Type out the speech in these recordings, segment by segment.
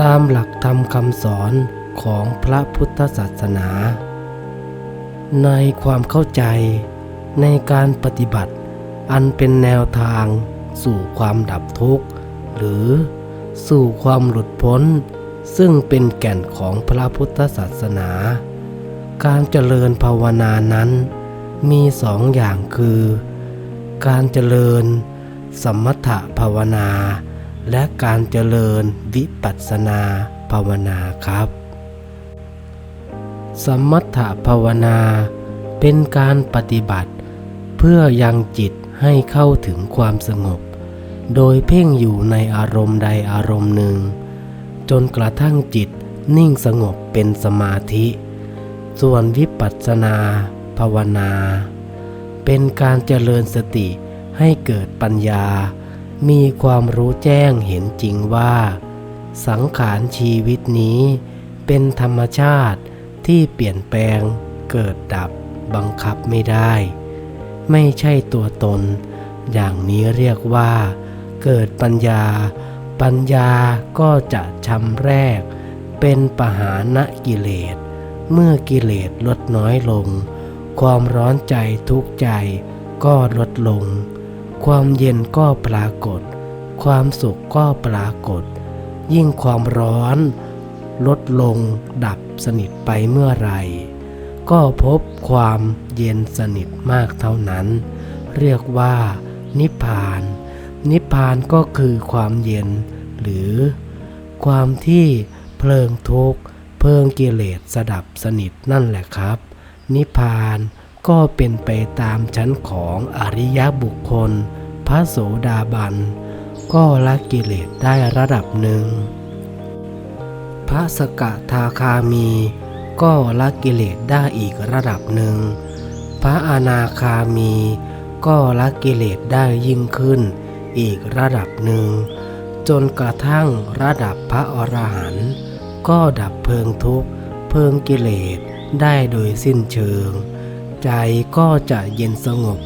ตามหลักธรรมคำสอนของพระพุทธศาสนา ในความเข้าใจในการปฏิบัติอันเป็นแนวทางสู่ความดับทุกข์ หรือสู่ความหลุดพ้น ซึ่งเป็นแก่นของพระพุทธศาสนา การเจริญภาวนานั้นมีสองอย่างคือ การเจริญสมถภาวนา และการเจริญวิปัสสนาภาวนาครับ สมถภาวนาเป็นการปฏิบัติ เพื่อยังจิตให้เข้าถึงความสงบ โดยเพ่งอยู่ในอารมณ์ใดอารมณ์หนึ่ง จนกระทั่งจิตนิ่งสงบเป็นสมาธิ ส่วนวิปัสสนาภาวนา เป็นการเจริญสติให้เกิดปัญญา มีความรู้แจ้งเห็นจริงว่า สังขารชีวิตนี้เป็นธรรมชาติที่เปลี่ยนแปลงเกิดดับบังคับไม่ได้ ไม่ใช่ตัวตน อย่างนี้เรียกว่า เกิดปัญญา ปัญญาก็จะชำแรก เป็นปหานะกิเลส เมื่อกิเลสลดน้อยลง ความร้อนใจทุกข์ใจก็ลดลง ความเย็นก็ปรากฏ ความสุขก็ปรากฏ ยิ่งความร้อน ลดลงดับสนิทไปเมื่อไร ก็พบความเย็นสนิทมากเท่านั้น เรียกว่า นิพพาน นิพพานก็คือความเย็น หรือ ความที่เพลิงทุกข์เพลิงกิเลสสดับสนิทนั่นแหละครับ นิพพานก็เป็นไปตามชั้นของอริยบุคคล พระโสดาบัน ก็ละกิเลสได้ระดับหนึ่ง พระสกทาคามี ก็ละกิเลสได้อีกระดับหนึ่ง พระอนาคามี ก็ละกิเลสได้ยิ่งขึ้นอีกระดับหนึ่ง จนกระทั่งระดับพระอรหันต์ก็ดับเพลิงทุกข์เพลิงกิเลสได้โดยสิ้นเชิง ใจก็จะเย็นสงบ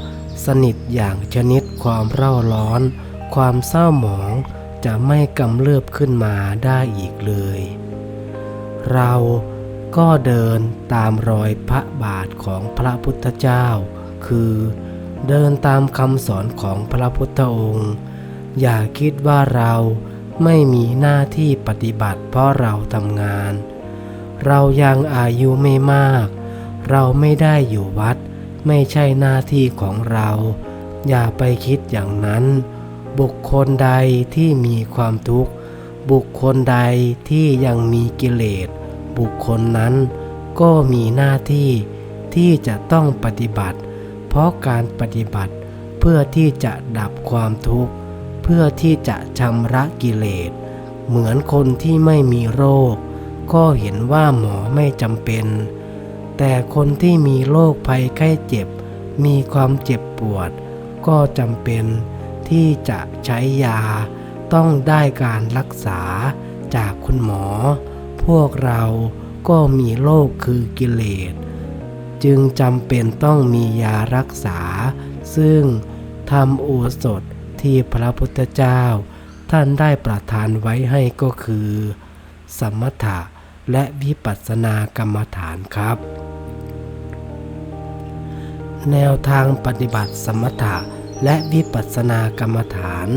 สนิทอย่างชนิดความเร่าร้อน ความเศร้าหมองจะไม่กำเริบขึ้นมาได้อีกเลย เราก็เดินตามรอยพระบาทของพระพุทธเจ้า คือเดินตามคำสอนของพระพุทธองค์ อย่าคิดว่าเราไม่มีหน้าที่ปฏิบัติเพราะเราทำงาน เรายังอายุไม่มาก เราไม่ได้อยู่วัด ไม่ใช่หน้าที่ของเรา อย่าไปคิดอย่างนั้น บุคคลใดที่มีความทุกข์ บุคคลใดที่ยังมีกิเลส บุคคลนั้นก็มีหน้าที่ที่จะต้องปฏิบัติ เพราะการปฏิบัติเพื่อที่จะดับความทุกข์ เพื่อที่จะชำระกิเลส เหมือนคนที่ไม่มีโรค ก็เห็นว่าหมอไม่จำเป็น แต่คนที่มีโรคภัยไข้เจ็บ มีความเจ็บปวด ก็จำเป็นที่จะใช้ยา ต้องได้การรักษาจากคุณหมอ พวกเราก็มีโรคคือกิเลส จึงจำเป็นต้องมียารักษา ซึ่งทำโอสถที่พระพุทธเจ้า ท่านได้ประทานไว้ให้ก็คือ สมถะและวิปัสสนากรรมฐานครับ แนวทางปฏิบัติสมถะและวิปัสสนากรรมฐาน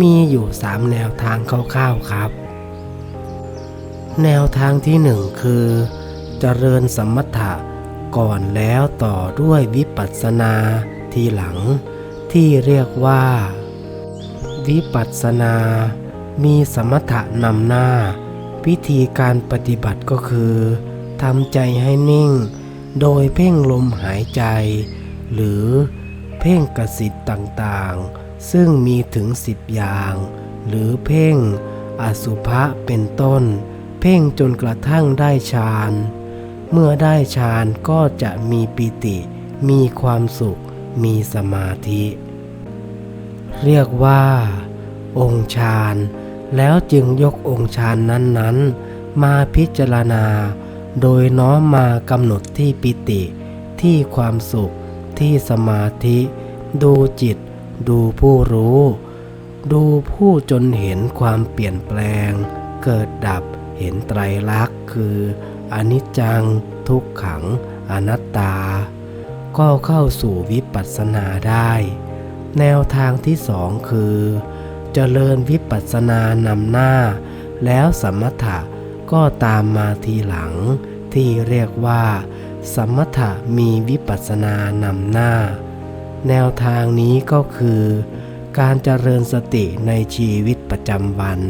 มีอยู่สามแนวทางคร่าวๆครับ แนวทางที่หนึ่งคือเจริญสมถะก่อนแล้วต่อด้วยวิปัสสนาทีหลัง ที่เรียกว่า วิปัสสนา มีสมถะนำหน้า วิธีการปฏิบัติก็คือทำใจให้นิ่ง โดยเพ่งลมหายใจ หรือเพ่งกสิทต่างๆ ซึ่งมีถึงสิบอย่าง หรือเพ่งอสุภะเป็นต้น เพ่งจนกระทั่งได้ฌาน เมื่อได้ฌานก็จะมีปิติ มีความสุข มีสมาธิ เรียกว่า องค์ฌาน แล้วจึงยกองค์ฌานนั้นๆ มาพิจารณา โดยน้อมมากำหนดที่ปิติ ที่ความสุข ที่สมาธิ ดูจิต ดูผู้รู้ ดูผู้จนเห็นความเปลี่ยนแปลง เกิดดับเห็นไตรลักษณ์คือ อนิจจัง ทุกขัง อนัตตา ก็เข้าสู่วิปัสสนาได้ แนวทางที่สองคือเจริญวิปัสสนานำหน้า แล้วสมถะ ก็ตามมาทีหลัง ที่เรียกว่า สมถะมีวิปัสสนานำหน้า แนวทางนี้ก็คือ การเจริญสติในชีวิตประจำวัน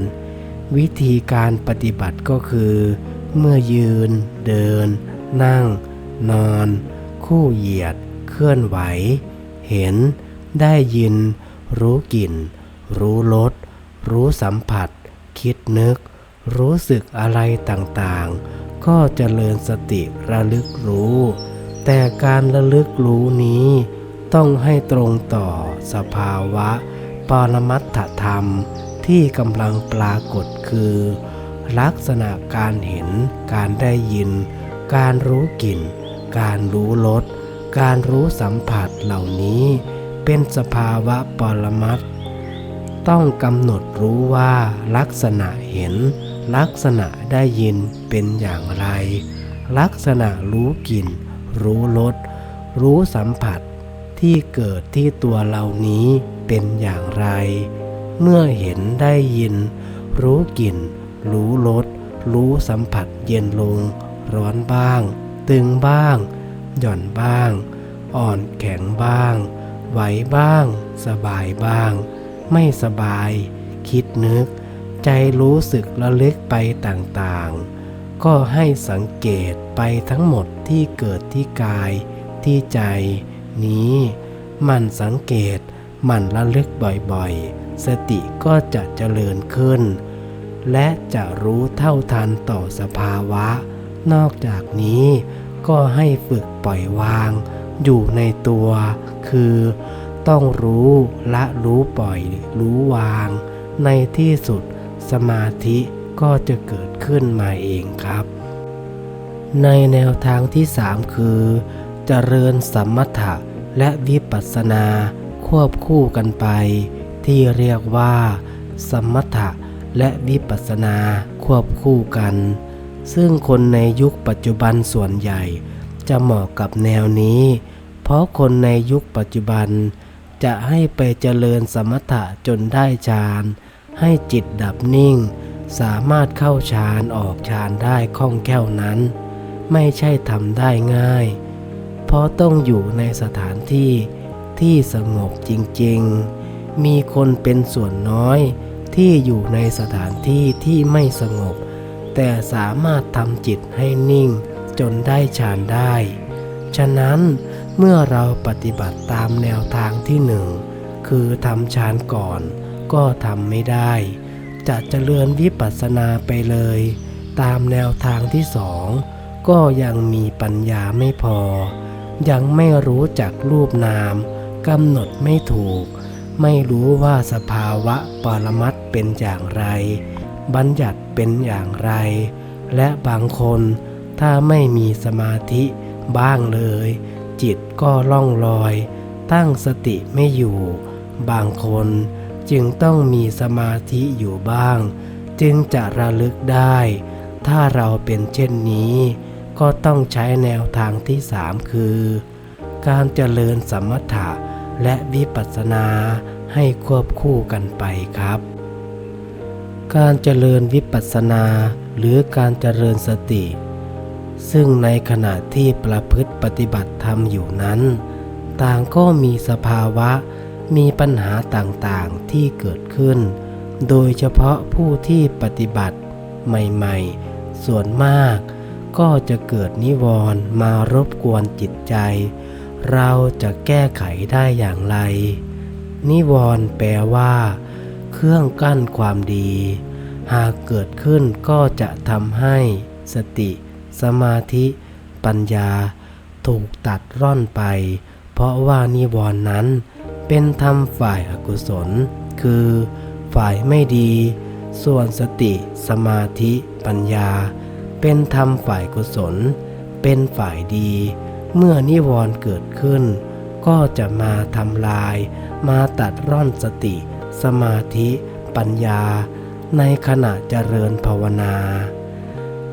วิธีการปฏิบัติก็คือ เมื่อยืน เดิน นั่ง นอน คู่เหยียด เคลื่อนไหว เห็น ได้ยิน รู้กลิ่น รู้รสรู้สัมผัส คิดนึก รู้สึกอะไรต่างๆ ก็เจริญสติระลึกรู้ แต่การระลึกรู้นี้ ต้องให้ตรงต่อสภาวะ ปรมัตถธรรมที่กำลังปรากฏคือ ลักษณะการเห็น การได้ยิน การรู้กลิ่น การรู้รสการรู้สัมผัสเหล่านี้เป็นสภาวะปรมัตถ์ต้องกำหนดรู้ว่าลักษณะเห็น ลักษณะได้ยินเป็นอย่างไร ลักษณะรู้กลิ่น รู้รสรู้สัมผัสที่เกิดที่ตัวเหล่านี้เป็นอย่างไร เมื่อเห็นได้ยิน รู้กลิ่น รู้รสรู้สัมผัสเย็นลง ร้อนบ้าง ตึงบ้าง หย่อนบ้าง อ่อนแข็งบ้าง ไหวบ้าง สบายบ้าง ไม่สบาย คิดนึก ใจรู้สึกระลึกไปต่างๆ ก็ให้สังเกตไปทั้งหมดที่เกิดที่กาย ที่ใจ นี้มันสังเกตมันระลึกบ่อยๆ สติก็จะเจริญขึ้น และจะรู้เท่าทันต่อสภาวะ นอกจากนี้ก็ให้ฝึกปล่อยวาง อยู่ในตัว คือ ต้องรู้ละรู้ปล่อยรู้วาง ในที่สุด สมาธิก็จะเกิดขึ้นมาเองครับ ในแนวทางที่สามคือ เจริญสมมถะและวิปัสสนาควบคู่กันไป ที่เรียกว่า สมถะและวิปัสสนาควบคู่กัน ซึ่งคนในยุคปัจจุบันส่วนใหญ่ จะเหมาะกับแนวนี้ เพราะคนในยุคปัจจุบันจะให้ไปเจริญสมถะจนได้ฌาน ให้จิตดับนิ่ง สามารถเข้าฌานออกฌานได้คล่องแคล่วนั้น ไม่ใช่ทำได้ง่าย เพราะต้องอยู่ในสถานที่ที่สงบจริงๆ มีคนเป็นส่วนน้อยที่อยู่ในสถานที่ที่ไม่สงบ แต่สามารถทำจิตให้นิ่งจนได้ฌานได้ ฉะนั้นเมื่อเราปฏิบัติตามแนวทางที่หนึ่งคือทำฌานก่อน ก็ทำไม่ได้ จะเจริญวิปัสสนาไปเลย ตามแนวทางที่สองก็ยังมีปัญญาไม่พอ ยังไม่รู้จักรูปนามกำหนดไม่ถูก ไม่รู้ว่าสภาวะปรมัตถ์เป็นอย่างไร บัญญัติเป็นอย่างไร และบางคนถ้าไม่มีสมาธิบ้างเลย จิตก็ล่องลอย ตั้งสติไม่อยู่ บางคน จึงต้องมีสมาธิอยู่บ้าง จึงจะระลึกได้ ถ้าเราเป็นเช่นนี้ ก็ต้องใช้แนวทางที่สามคือ การเจริญสมถะและวิปัสสนาให้ควบคู่กันไปครับ การเจริญวิปัสสนาหรือการเจริญสติ ซึ่งในขณะที่ประพฤติปฏิบัติธรรมอยู่นั้น ต่างก็มีสภาวะ มีปัญหาต่างๆที่เกิดขึ้น โดยเฉพาะผู้ที่ปฏิบัติใหม่ๆ ส่วนมาก ก็จะเกิดนิวรณ์มารบกวนจิตใจ เราจะแก้ไขได้อย่างไร นิวรณ์แปลว่า เครื่องกั้นความดี หากเกิดขึ้นก็จะทำให้ สติ สมาธิ ปัญญา ถูกตัดร่อนไป เพราะว่านิวรณ์นั้น เป็นธรรมฝ่ายอกุศล คือฝ่ายไม่ดี ส่วนสติสมาธิปัญญา เป็นธรรมฝ่ายกุศล เป็นฝ่ายดี เมื่อนิวรณ์เกิดขึ้น ก็จะมาทำลาย มาตัดร่อนสติ สมาธิปัญญา ในขณะเจริญภาวนา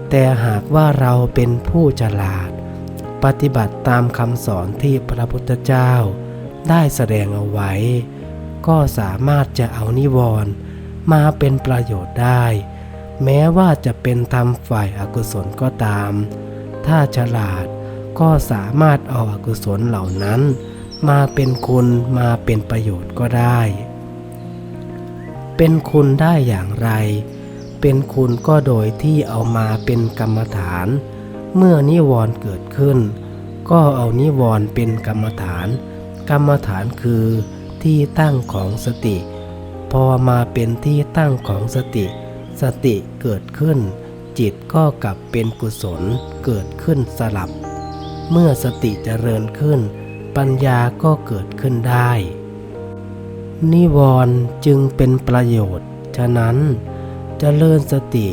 แต่หากว่าเราเป็นผู้ฉลาด ปฏิบัติตามคำสอนที่พระพุทธเจ้า ได้แสดงเอาไว้ ก็สามารถจะเอานิวรณ์มาเป็นประโยชน์ได้ แม้ว่าจะเป็นทำฝ่ายอากุศลก็ตาม ถ้าฉลาดก็สามารถเอาอากุศลเหล่านั้น มาเป็นคุณมาเป็นประโยชน์ก็ได้ เป็นคุณได้อย่างไร เป็นคุณก็โดยที่เอามาเป็นกรรมฐาน เมื่อนิวรณ์เกิดขึ้น ก็เอานิวรณ์เป็นกรรมฐาน กรรมฐานคือที่ตั้งของสติ พอมาเป็นที่ตั้งของสติ สติเกิดขึ้น จิตก็กลับเป็นกุศลเกิดขึ้นสลับ เมื่อสติเจริญขึ้น ปัญญาก็เกิดขึ้นได้ นิวรณ์จึงเป็นประโยชน์ ฉะนั้นจเจริญสติ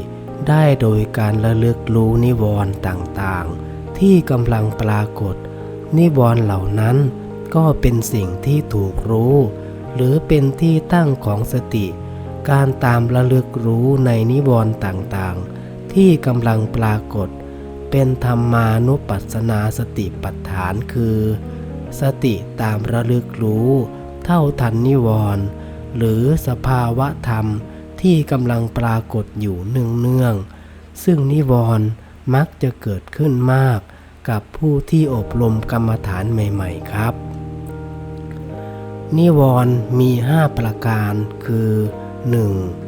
ได้โดยการระลึกรู้นิวรณ์ต่างๆ ที่กำลังปรากฏ นิวรณ์เหล่านั้น ก็เป็นสิ่งที่ถูกรู้ หรือเป็นที่ตั้งของสติ การตามระลึกรู้ในนิวรณ์ต่างๆ ที่กำลังปรากฏ เป็นธรรมานุปัสสนาสติปัฏฐานคือ สติตามระลึกรู้ เท่าทันนิวรณ์หรือสภาวะธรรมที่กำลังปรากฏอยู่เนืองๆซึ่งนิวรณ์มักจะเกิดขึ้นมากกับผู้ที่อบรมกรรมฐานใหม่ ๆ ครับ นิวรณ์มีห้าประการคือ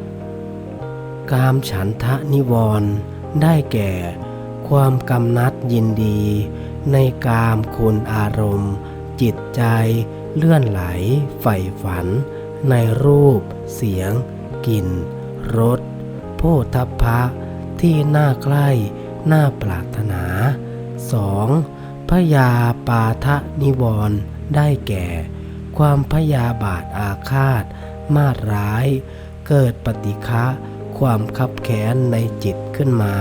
1. กามฉันทะนิวรณ์ได้แก่ ความกำนัดยินดี ในกามคุณอารมณ์ จิตใจ เลื่อนไหลใฝ่ฝัน ในรูป เสียง กลิ่นรสโพธพะ ที่น่าใกล้ น่าปรารถนา 2. พยาปาทะนิวรณ์ได้แก่ ความพยาบาทอาฆาต มาดร้าย เกิดปฏิฆะความคับแค้นในจิตขึ้นมา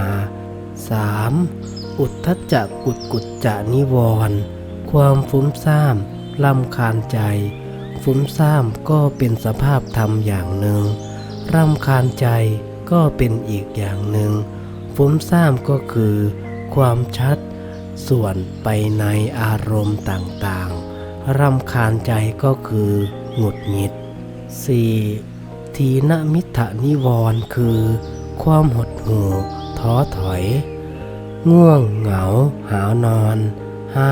3. อุทธจักกุดกุจจะนิวรณ์ความฟุ้มซ่ามลำคาญใจ ฟุ้มซ่ามก็เป็นสภาพธรรมอย่างหนึ่งรำคาญใจก็เป็นอีกอย่างหนึ่ง ฟุ้มซ่ามก็คือ ความชัด ส่วนไปในอารมณ์ต่างๆ รำคาญใจก็คือหงุดหงิด 4. ทีนมิทะนิวร์คือ ความหดหู่ท้อถอย ง่วงเหงา หาวนอน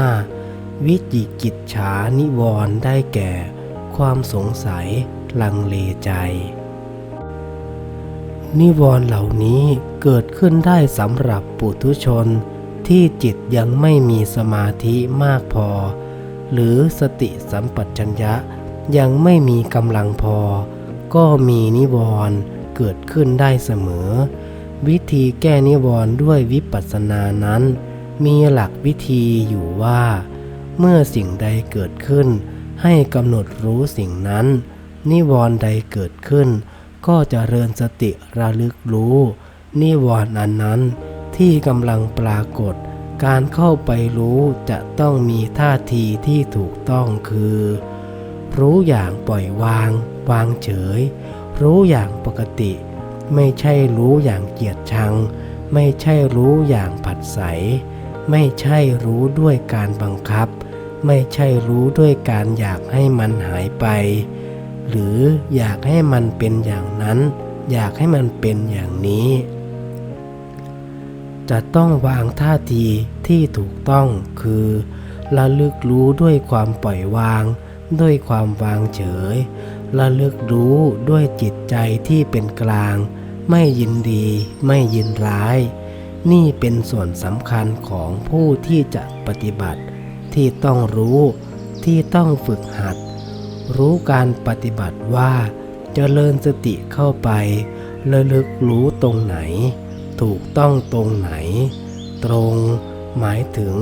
5. วิจิกิจฉานิวร์ได้แก่ ความสงสัย ลังเลใจ นิวร์เหล่านี้เกิดขึ้นได้สำหรับปุถุชนที่จิตยังไม่มีสมาธิมากพอ หรือสติสัมปชัญญะยังไม่มีกำลังพอ ก็มีนิวรณ์เกิดขึ้นได้เสมอ วิธีแก้นิวรณ์ด้วยวิปัสสนานั้น มีหลักวิธีอยู่ว่า เมื่อสิ่งใดเกิดขึ้น ให้กำหนดรู้สิ่งนั้น นิวรณ์ใดเกิดขึ้น ก็จะเริญสติระลึกรู้ นิวรณ์อันนั้นที่กำลังปรากฏ การเข้าไปรู้จะต้องมีท่าทีที่ถูกต้องคือ รู้อย่างปล่อยวาง วางเฉย รู้อย่างปกติ ไม่ใช่รู้อย่างเกียดชัง ไม่ใช่รู้อย่างผัดใส ไม่ใช่รู้ด้วยการบังคับ ไม่ใช่รู้ด้วยการอยากให้มันหายไป หรืออยากให้มันเป็นอย่างนั้น อยากให้มันเป็นอย่างนี้ จะต้องวางท่าทีที่ถูกต้องคือระลึกรู้ด้วยความปล่อยวาง ด้วยความวางเฉยระลึกรู้ด้วยจิตใจที่เป็นกลาง ไม่ยินดีไม่ยินร้าย นี่เป็นส่วนสำคัญของผู้ที่จะปฏิบัติ ที่ต้องรู้ที่ต้องฝึกหัด รู้การปฏิบัติว่าจเจริญสติเข้าไประลึกรู้ตรงไหน ถูกต้องตรงไหน ตรงหมายถึง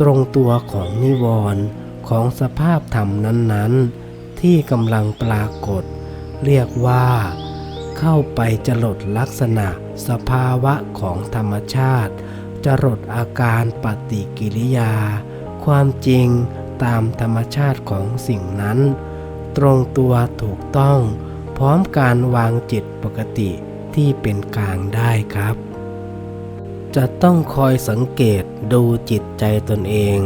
ตรงตัวของนิวรณ์ของสภาพธรรมนั้นๆ ที่กำลังปรากฏ เรียกว่า เข้าไปจรดลักษณะสภาวะของธรรมชาติ จรดอาการปฏิกิริยา ความจริงตามธรรมชาติของสิ่งนั้น ตรงตัวถูกต้อง พร้อมการวางจิตปกติที่เป็นกลางได้ครับ จะต้องคอยสังเกตดูจิตใจตนเอง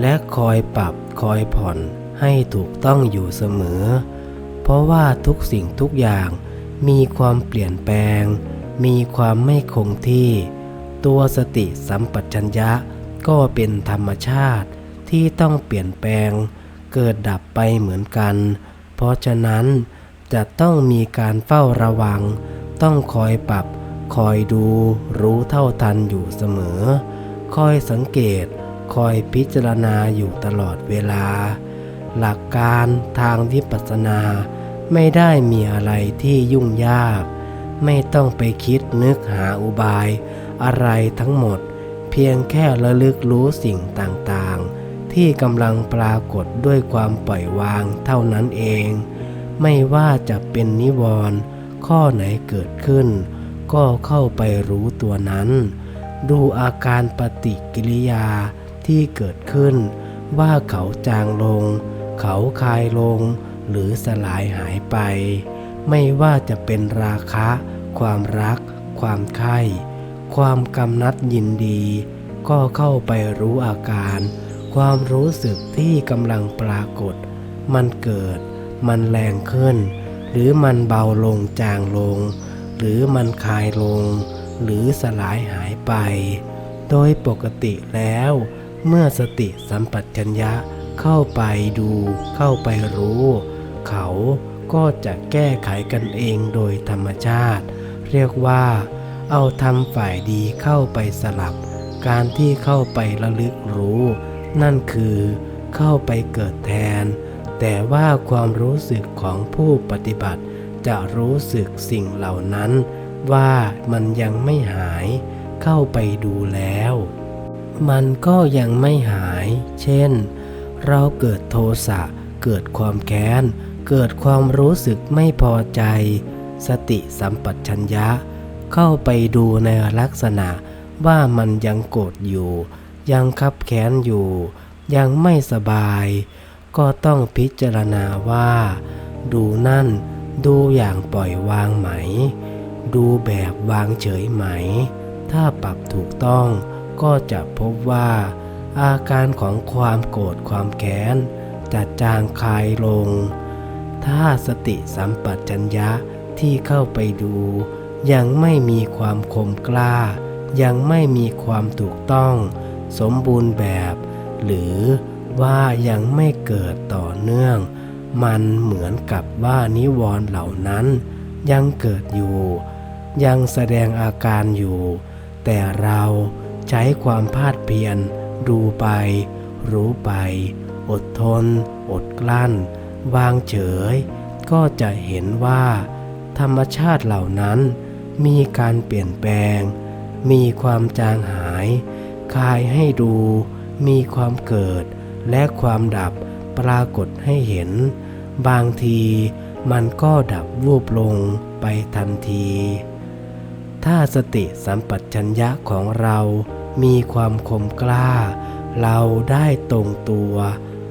และคอยปรับคอยผ่อนให้ถูกต้องอยู่เสมอ เพราะว่าทุกสิ่งทุกอย่างมีความเปลี่ยนแปลง มีความไม่คงที่ ตัวสติสัมปชัญญะก็เป็นธรรมชาติที่ต้องเปลี่ยนแปลง เกิดดับไปเหมือนกัน เพราะฉะนั้นจะต้องมีการเฝ้าระวัง ต้องคอยปรับ คอยดูรู้เท่าทันอยู่เสมอ คอยสังเกต คอยพิจารณาอยู่ตลอดเวลา หลักการทางวิปัสสนา ไม่ได้มีอะไรที่ยุ่งยาก ไม่ต้องไปคิดนึกหาอุบาย อะไรทั้งหมด เพียงแค่ระลึกรู้สิ่งต่างๆ ที่กำลังปรากฏด้วยความปล่อยวางเท่านั้นเอง ไม่ว่าจะเป็นนิวรณ์ข้อไหนเกิดขึ้น ก็เข้าไปรู้ตัวนั้น ดูอาการปฏิกิริยาที่เกิดขึ้น ว่าเขาจางลง เขาคลายลง หรือสลายหายไป ไม่ว่าจะเป็นราคะ ความรัก ความใคร่ความกำนัดยินดี ก็เข้าไปรู้อาการ ความรู้สึกที่กำลังปรากฏ มันเกิด มันแรงขึ้น หรือมันเบาลงจางลง หรือมันคายลง หรือสลายหายไป โดยปกติแล้ว เมื่อสติสัมปชัญญะเข้าไปดู เข้าไปรู้ เขาก็จะแก้ไขกันเองโดยธรรมชาติ เรียกว่า เอาทำฝ่ายดีเข้าไปสลับ การที่เข้าไประลึกรู้ นั่นคือเข้าไปเกิดแทน แต่ว่าความรู้สึกของผู้ปฏิบัติ จะรู้สึกสิ่งเหล่านั้น ว่ามันยังไม่หายเข้าไปดูแล้ว มันก็ยังไม่หาย เช่น เราเกิดโทสะ เกิดความแค้น เกิดความรู้สึกไม่พอใจ สติสัมปชัญญะ เข้าไปดูในลักษณะว่ามันยังโกรธอยู่ ยังคับแค้นอยู่ ยังไม่สบาย ก็ต้องพิจารณาว่า ดูนั่น ดูอย่างปล่อยวางไหม ดูแบบวางเฉยไหม ถ้าปรับถูกต้องก็จะพบว่า อาการของความโกรธความแค้นจะจางคลายลง ถ้าสติสัมปชัญญะที่เข้าไปดู ยังไม่มีความคมกล้า ยังไม่มีความถูกต้อง สมบูรณ์แบบ หรือว่ายังไม่เกิดต่อเนื่อง มันเหมือนกับว่านิวรณ์เหล่านั้น ยังเกิดอยู่ ยังแสดงอาการอยู่ แต่เราใช้ความพาดเพียรดูไป รู้ไป อดทน อดกลั้น วางเฉย ก็จะเห็นว่า ธรรมชาติเหล่านั้น มีการเปลี่ยนแปลง มีความจางหาย คายให้ดู มีความเกิดและความดับปรากฏให้เห็น บางทีมันก็ดับวูบลงไปทันที ถ้าสติสัมปชัญญะของเรามีความคมกล้า เราได้ตรงตัว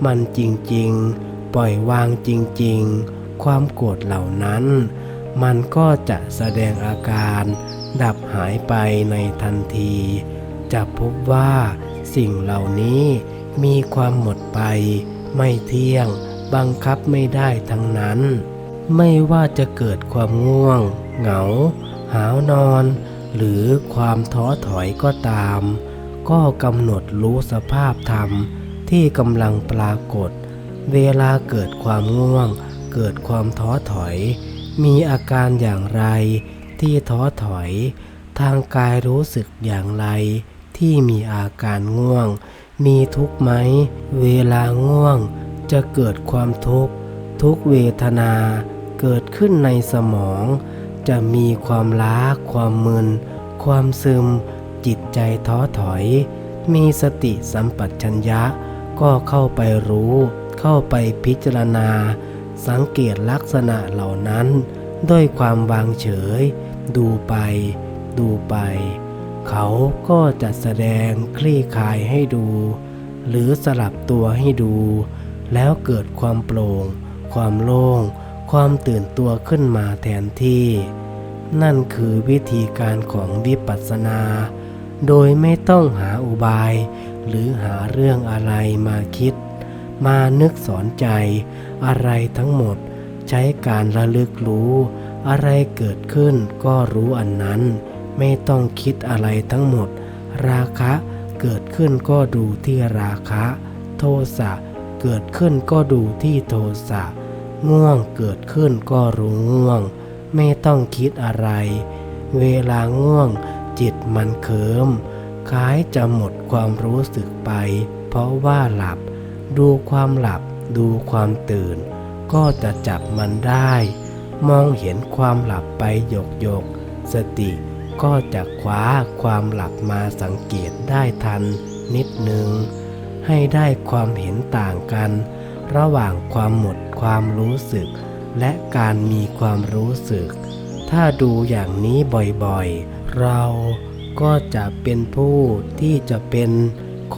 มันจริงๆ ปล่อยวางจริงๆ ความโกรธเหล่านั้น มันก็จะแสดงอาการ ดับหายไปในทันที จะพบว่าสิ่งเหล่านี้มีความหมดไปไม่เที่ยง บังคับไม่ได้ทั้งนั้น ไม่ว่าจะเกิดความง่วง เหงา หาวนอน หรือความท้อถอยก็ตาม ก็กำหนดรู้สภาพธรรมที่กำลังปรากฏ เวลาเกิดความง่วง เกิดความท้อถอย มีอาการอย่างไร ที่ท้อถอย ทางกายรู้สึกอย่างไร ที่มีอาการง่วง มีทุกข์ไหม เวลาง่วง จะเกิดความทุกข์ ทุกเวทนาเกิดขึ้นในสมอง จะมีความล้า ความมึน ความซึม จิตใจท้อถอย มีสติสัมปชัญญะ ก็เข้าไปรู้ เข้าไปพิจารณา สังเกตลักษณะเหล่านั้น ด้วยความวางเฉย ดูไป ดูไป เขาก็จะแสดงคลี่คลายให้ดู หรือสลับตัวให้ดู แล้วเกิดความโปร่ง ความโล่ง ความตื่นตัวขึ้นมาแทนที่ นั่นคือวิธีการของวิปัสสนา โดยไม่ต้องหาอุบาย หรือหาเรื่องอะไรมาคิด มานึกสอนใจ อะไรทั้งหมดใช้การระลึกรู้ อะไรเกิดขึ้นก็รู้อันนั้น ไม่ต้องคิดอะไรทั้งหมด ราคะเกิดขึ้นก็ดูที่ราคะ โทสะ เกิดขึ้นก็ดูที่โทสะ ง่วงเกิดขึ้นก็รู้ง่วง ไม่ต้องคิดอะไร เวลาง่วงจิตมันเคิมคล้ายจะหมดความรู้สึกไป เพราะว่าหลับ ดูความหลับ ดูความตื่น ก็จะจับมันได้ มองเห็นความหลับไปหยกหยก สติก็จะคว้าความหลับมาสังเกตได้ทันนิดนึง ให้ได้ความเห็นต่างกัน ระหว่างความหมดความรู้สึก และการมีความรู้สึก ถ้าดูอย่างนี้บ่อยๆ เราก็จะเป็นผู้ที่จะเป็น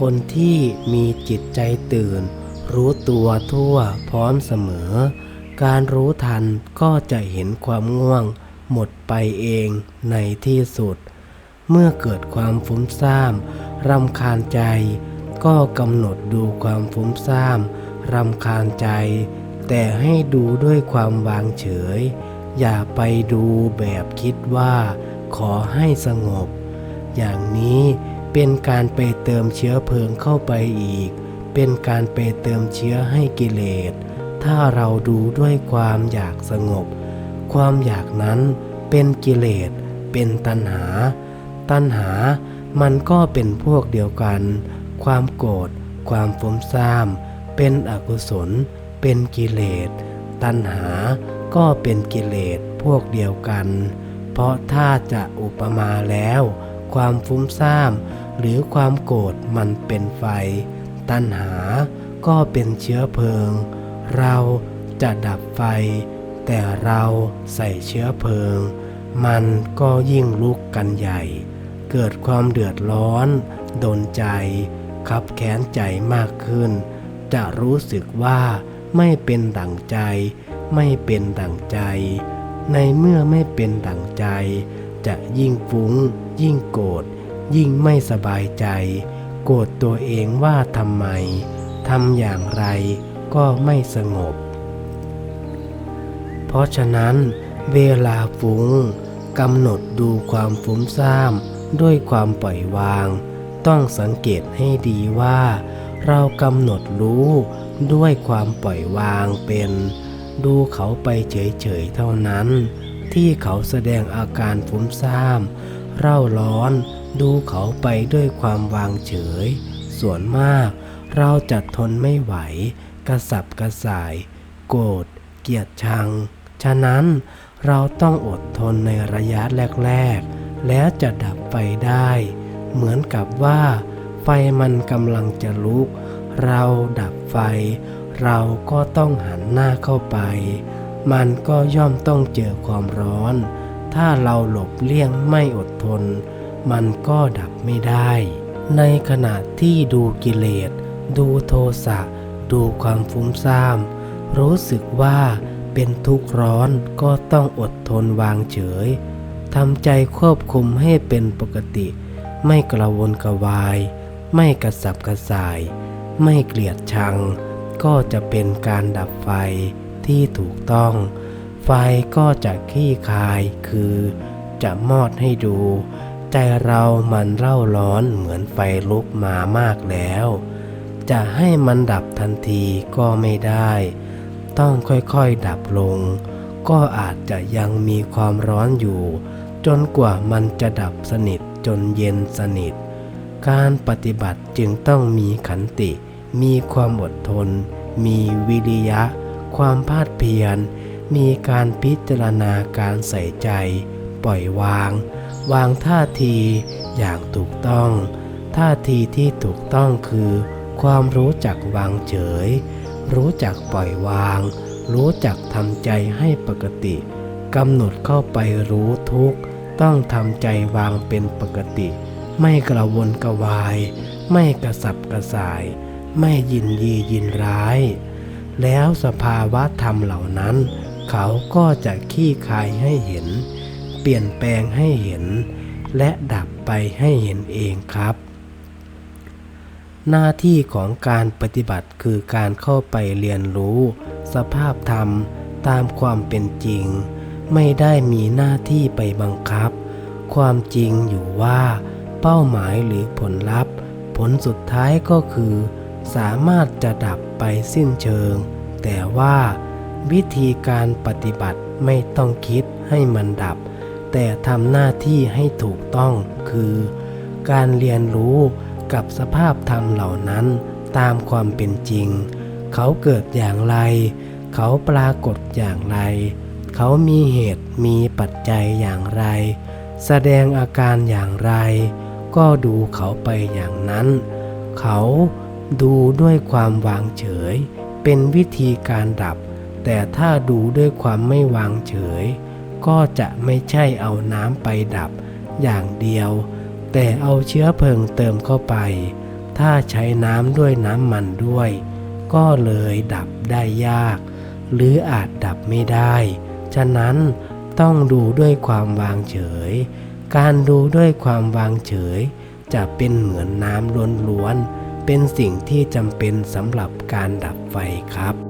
คนที่มีจิตใจตื่น รู้ตัวทั่วพร้อมเสมอ การรู้ทันก็จะเห็นความง่วง หมดไปเองในที่สุด เมื่อเกิดความฟุ้งซ่ามรำคาญใจ ก็กำหนดดูความฟุ้งซ่ามรำคาญใจ แต่ให้ดูด้วยความวางเฉย อย่าไปดูแบบคิดว่า ขอให้สงบ อย่างนี้เป็นการไปเติมเชื้อเพลิงเข้าไปอีก เป็นการไปเติมเชื้อให้กิเลส ถ้าเราดูด้วยความอยากสงบ ความอยากนั้นเป็นกิเลส เป็นตัณหา ตัณหามันก็เป็นพวกเดียวกัน ความโกรธ ความฟุ้งซ่าม เป็นอกุศล เป็นกิเลส ตัณหาก็เป็นกิเลสพวกเดียวกัน เพราะถ้าจะอุปมาแล้ว ความฟุ้งซ่าม หรือความโกรธมันเป็นไฟ ตัณหาก็เป็นเชื้อเพลิง เราจะดับไฟ แต่เราใส่เชื้อเพลิง มันก็ยิ่งลุกกันใหญ่ เกิดความเดือดร้อน โดนใจ ขับแค้นใจมากขึ้น จะรู้สึกว่าไม่เป็นดั่งใจ ไม่เป็นดั่งใจ ในเมื่อไม่เป็นดั่งใจ จะยิ่งฟุ้ง ยิ่งโกรธยิ่งไม่สบายใจ โกรธตัวเองว่าทำไมทำอย่างไรก็ไม่สงบ เพราะฉะนั้น เวลาฟุ้งกำหนดดูความฟุ้งซ่ามด้วยความปล่อยวาง ต้องสังเกตให้ดีว่า เรากำหนดรู้ด้วยความปล่อยวางเป็น ดูเขาไปเฉยๆเท่านั้น ที่เขาแสดงอาการฟุ้งซ่ามเร่าร้อนดูเขาไปด้วยความวางเฉย ส่วนมาก เราจะทนไม่ไหว กระสับกระส่าย โกรธเกลียดชัง ฉะนั้นเราต้องอดทนในระยะแรก ๆ แล้วจะดับไฟได้ เหมือนกับว่า ไฟมันกำลังจะลุก เราดับไฟ เราก็ต้องหันหน้าเข้าไป มันก็ย่อมต้องเจอความร้อน ถ้าเราหลบเลี่ยงไม่อดทน มันก็ดับไม่ได้ ในขณะที่ดูกิเลส ดูโทสะ ดูความฟุ้งซ่าม รู้สึกว่าเป็นทุกข์ร้อนก็ต้องอดทนวางเฉยทำใจควบคุมให้เป็นปกติ ไม่กระวนกระวาย ไม่กระสับกระส่าย ไม่เกลียดชัง ก็จะเป็นการดับไฟที่ถูกต้อง ไฟก็จะขี้คายคือ จะมอดให้ดู ใจเรามันเร่าร้อนเหมือนไฟลุกมามากแล้ว จะให้มันดับทันทีก็ไม่ได้ ต้องค่อยๆดับลง ก็อาจจะยังมีความร้อนอยู่ จนกว่ามันจะดับสนิท จนเย็นสนิท การปฏิบัติจึงต้องมีขันติ มีความอดทน มีวิริยะ ความภาคเพียร มีการพิจารณาการใส่ใจ ปล่อยวาง วางท่าทีอย่างถูกต้อง ท่าทีที่ถูกต้องคือ ความรู้จักวางเฉย รู้จักปล่อยวาง รู้จักทำใจให้ปกติกำหนดเข้าไปรู้ทุกข์ ต้องทำใจวางเป็นปกติ ไม่กระวนกระวาย ไม่กระสับกระส่าย ไม่ยินดียินร้าย แล้วสภาวะธรรมเหล่านั้น เขาก็จะขี้คายให้เห็น เปลี่ยนแปลงให้เห็น และดับไปให้เห็นเองครับ หน้าที่ของการปฏิบัติคือการเข้าไปเรียนรู้ สภาพธรรมตามความเป็นจริง ไม่ได้มีหน้าที่ไปบังคับ ความจริงอยู่ว่า เป้าหมายหรือผลลัพธ์ ผลสุดท้ายก็คือ สามารถจะดับไปสิ้นเชิง แต่ว่าวิธีการปฏิบัติไม่ต้องคิดให้มันดับ แต่ทำหน้าที่ให้ถูกต้องคือ การเรียนรู้กับสภาพธรรมเหล่านั้นตามความเป็นจริง เขาเกิดอย่างไร เขาปรากฏอย่างไร เขามีเหตุมีปัจจัยอย่างไร แสดงอาการอย่างไร ก็ดูเขาไปอย่างนั้น เขาดูด้วยความวางเฉย เป็นวิธีการดับ แต่ถ้าดูด้วยความไม่วางเฉย ก็จะไม่ใช่เอาน้ำไปดับอย่างเดียว แต่เอาเชื้อเพลิงเติมเข้าไป ถ้าใช้น้ำด้วยน้ำมันด้วย ก็เลยดับได้ยาก หรืออาจดับไม่ได้ ฉะนั้นต้องดูด้วยความวางเฉย การดูด้วยความวางเฉย จะเป็นเหมือนน้ำล้วนๆ เป็นสิ่งที่จำเป็นสำหรับการดับไฟครับ